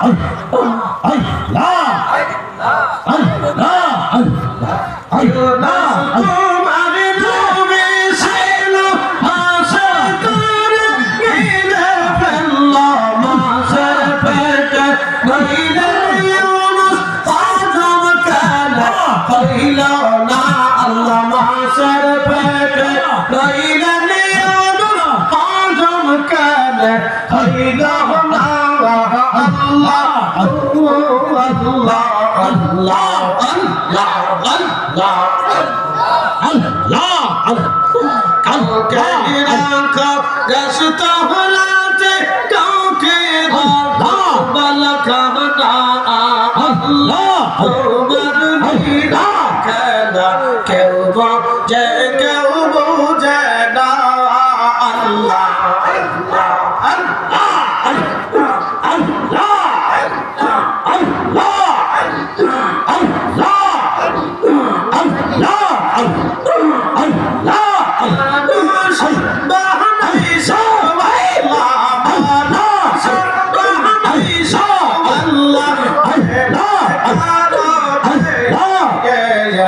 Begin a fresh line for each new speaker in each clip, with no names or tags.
আল্লাহ আল্লাহ আল্লাহ
আল্লাহ। আল্লাহ আল্লাহ কাউকে রাখা রাস্তা হলাতে কাউকে বল খানা আল্লাহ তোমার বিনা খেলা কেউ বোঝে কেউ বোঝে না আল্লাহ আল্লাহ আল্লাহ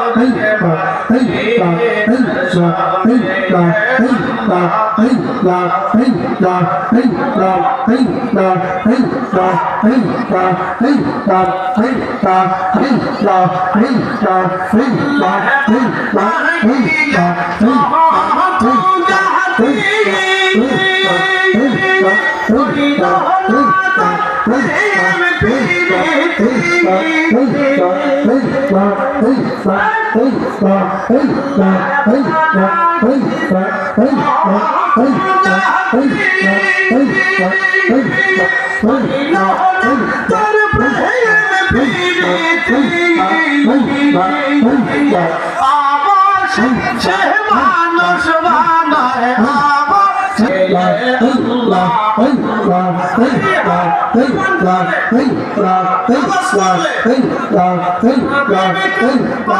আল্লাহ আল্লাহ Thank
you.